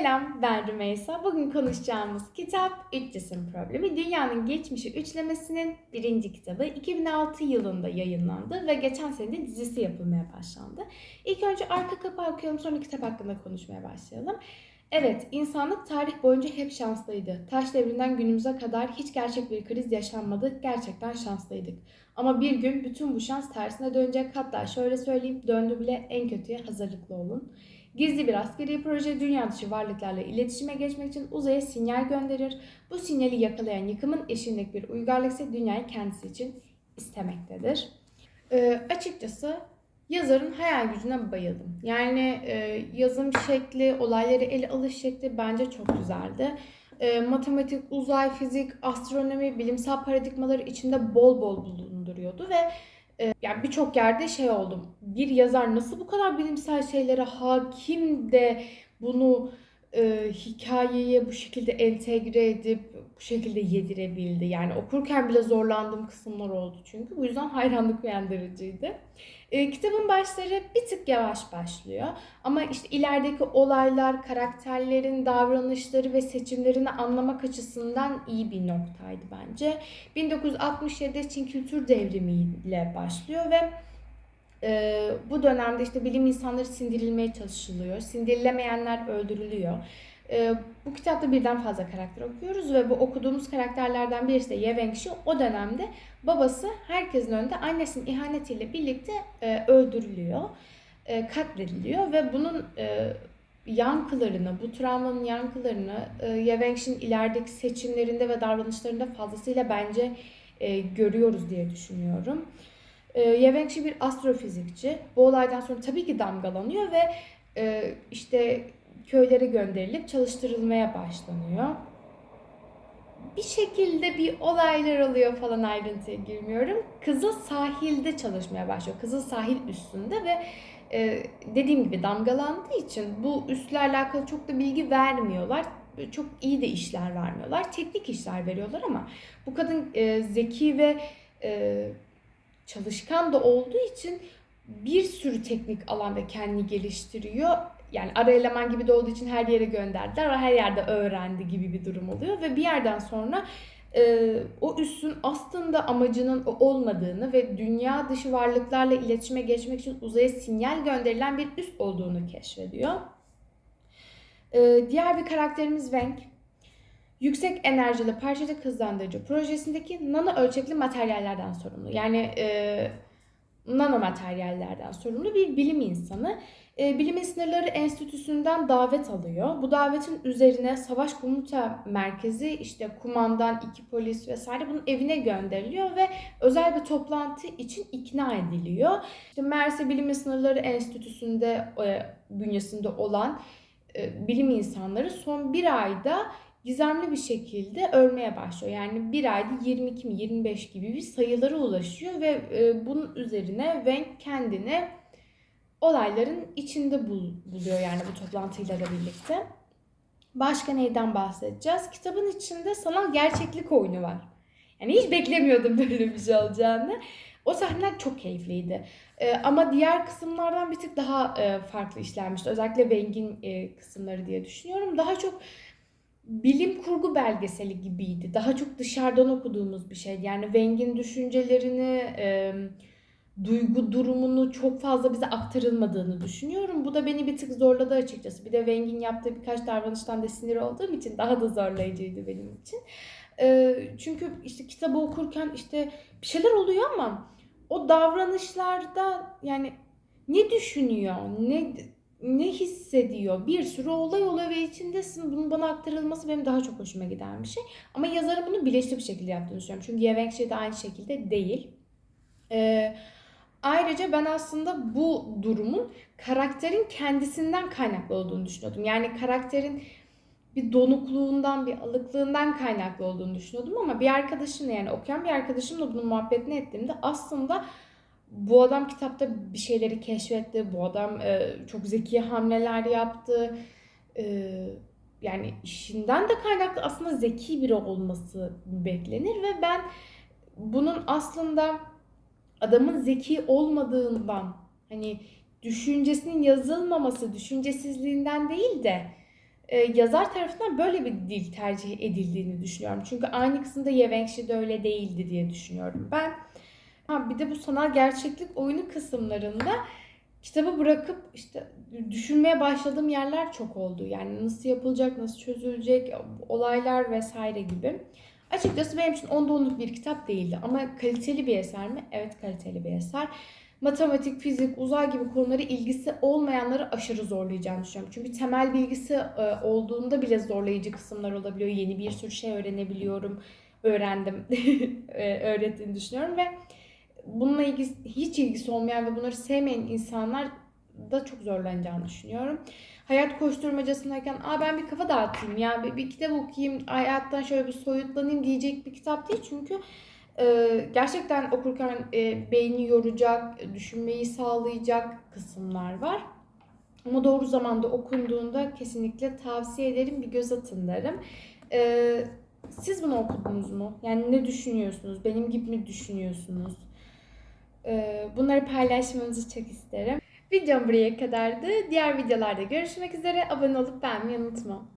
Selam, ben Rümeysa. Bugün konuşacağımız kitap Üç Cisim Problemi. Dünyanın Geçmişi Üçlemesi'nin birinci kitabı 2006 yılında yayınlandı ve geçen sene de dizisi yapılmaya başlandı. İlk önce arka kapağı okuyalım sonra kitap hakkında konuşmaya başlayalım. Evet, insanlık tarih boyunca hep şanslıydı. Taş devrinden günümüze kadar hiç gerçek bir kriz yaşanmadı. Gerçekten şanslıydık. Ama bir gün bütün bu şans tersine dönecek. Hatta şöyle söyleyeyim, döndü bile en kötüye hazırlıklı olun. Gizli bir askeri proje dünya dışı varlıklarla iletişime geçmek için uzaya sinyal gönderir. Bu sinyali yakalayan yıkımın eşindeki bir uygarlık ise dünyayı kendisi için istemektedir. Ee, açıkçası yazarın hayal gücüne bayıldım. Yani e, yazım şekli, olayları ele alış şekli bence çok güzeldi. E, matematik, uzay, fizik, astronomi, bilimsel paradigmaları içinde bol bol bulunduruyordu ve e, yani birçok yerde şey oldum. Bir yazar nasıl bu kadar bilimsel şeylere hakim de bunu e, hikayeye bu şekilde entegre edip bu şekilde yedirebildi. Yani okurken bile zorlandığım kısımlar oldu çünkü. Bu yüzden hayranlık uyandırıcıydı. E, kitabın başları bir tık yavaş başlıyor. Ama işte ilerideki olaylar, karakterlerin davranışları ve seçimlerini anlamak açısından iyi bir noktaydı bence. 1967'de Çin Kültür Devrimi ile başlıyor ve e, bu dönemde işte bilim insanları sindirilmeye çalışılıyor. Sindirilemeyenler öldürülüyor. E, bu kitapta birden fazla karakter okuyoruz ve bu okuduğumuz karakterlerden birisi de Ye Wengxi. O dönemde babası herkesin önünde annesinin ihanetiyle birlikte e, öldürülüyor, e, katlediliyor ve bunun e, yankılarını, bu travmanın yankılarını e, Ye ilerideki seçimlerinde ve davranışlarında fazlasıyla bence e, görüyoruz diye düşünüyorum. E, Ye Wengxi bir astrofizikçi. Bu olaydan sonra tabii ki damgalanıyor ve e, işte köylere gönderilip çalıştırılmaya başlanıyor. Bir şekilde bir olaylar oluyor falan ayrıntıya girmiyorum. Kızıl sahilde çalışmaya başlıyor. Kızıl sahil üstünde ve e, dediğim gibi damgalandığı için bu üstle alakalı çok da bilgi vermiyorlar. Çok iyi de işler vermiyorlar. Teknik işler veriyorlar ama bu kadın e, zeki ve e, çalışkan da olduğu için bir sürü teknik alanda kendini geliştiriyor. Yani ara eleman gibi de olduğu için her yere gönderdiler. Her yerde öğrendi gibi bir durum oluyor ve bir yerden sonra e, o üssün aslında amacının olmadığını ve dünya dışı varlıklarla iletişime geçmek için uzaya sinyal gönderilen bir üs olduğunu keşfediyor. E, diğer bir karakterimiz Wang. Yüksek enerjili parçacık hızlandırıcı projesindeki nano ölçekli materyallerden sorumlu. Yani e, nanomateryallerden sorumlu bir bilim insanı. E, Bilim Sınırları Enstitüsü'nden davet alıyor. Bu davetin üzerine Savaş Komuta Merkezi, işte kumandan, iki polis vesaire bunun evine gönderiliyor ve özel bir toplantı için ikna ediliyor. İşte Mersi Bilim Sınırları Enstitüsü'nde e, bünyesinde olan e, bilim insanları son bir ayda gizemli bir şekilde ölmeye başlıyor. Yani bir ayda 22 mi 25 gibi bir sayılara ulaşıyor ve e, bunun üzerine Wang kendini olayların içinde bul, buluyor yani bu toplantıyla birlikte. Başka neyden bahsedeceğiz? Kitabın içinde sanal gerçeklik oyunu var. Yani hiç beklemiyordum böyle bir şey olacağını. O sahneler çok keyifliydi. Ee, ama diğer kısımlardan bir tık daha e, farklı işlenmişti. Özellikle Wang'in e, kısımları diye düşünüyorum. Daha çok bilim kurgu belgeseli gibiydi. Daha çok dışarıdan okuduğumuz bir şeydi. Yani Wang'in düşüncelerini, e, duygu durumunu çok fazla bize aktarılmadığını düşünüyorum. Bu da beni bir tık zorladı açıkçası. Bir de Wang'in yaptığı birkaç davranıştan da sinir olduğum için daha da zorlayıcıydı benim için. E, çünkü işte kitabı okurken işte bir şeyler oluyor ama o davranışlarda yani ne düşünüyor, ne ne hissediyor? Bir sürü olay oluyor ve içindesin. Bunun bana aktarılması benim daha çok hoşuma giden bir şey. Ama yazarın bunu bilinçli bir şekilde yaptığını düşünüyorum. Çünkü Yevenkşe de aynı şekilde değil. Ee, ayrıca ben aslında bu durumun karakterin kendisinden kaynaklı olduğunu düşünüyordum. Yani karakterin bir donukluğundan, bir alıklığından kaynaklı olduğunu düşünüyordum ama bir arkadaşımla yani okuyan bir arkadaşımla bunun muhabbetini ettiğimde aslında bu adam kitapta bir şeyleri keşfetti. Bu adam e, çok zeki hamleler yaptı. E, yani işinden de kaynaklı aslında zeki biri olması beklenir ve ben bunun aslında adamın zeki olmadığından hani düşüncesinin yazılmaması, düşüncesizliğinden değil de e, yazar tarafından böyle bir dil tercih edildiğini düşünüyorum. Çünkü aynı kısımda Yevenkşi de öyle değildi diye düşünüyorum ben. Ha, bir de bu sanal gerçeklik oyunu kısımlarında kitabı bırakıp işte düşünmeye başladığım yerler çok oldu. Yani nasıl yapılacak, nasıl çözülecek, olaylar vesaire gibi. Açıkçası benim için onda onluk bir kitap değildi. Ama kaliteli bir eser mi? Evet kaliteli bir eser. Matematik, fizik, uzay gibi konuları ilgisi olmayanları aşırı zorlayacağını düşünüyorum. Çünkü temel bilgisi e, olduğunda bile zorlayıcı kısımlar olabiliyor. Yeni bir sürü şey öğrenebiliyorum. Öğrendim. e, öğrettiğini düşünüyorum ve bununla ilgisi, hiç ilgisi olmayan ve bunları sevmeyen insanlar da çok zorlanacağını düşünüyorum. Hayat koşturmacasındayken Aa ben bir kafa dağıtayım ya bir, bir kitap okuyayım hayattan şöyle bir soyutlanayım diyecek bir kitap değil. Çünkü e, gerçekten okurken e, beyni yoracak, düşünmeyi sağlayacak kısımlar var. Ama doğru zamanda okunduğunda kesinlikle tavsiye ederim bir göz atın derim. E, siz bunu okudunuz mu? Yani ne düşünüyorsunuz? Benim gibi mi düşünüyorsunuz? Ee, Bunları paylaşmanızı çok isterim. Videom buraya kadardı. Diğer videolarda görüşmek üzere. Abone olup beğenmeyi unutma.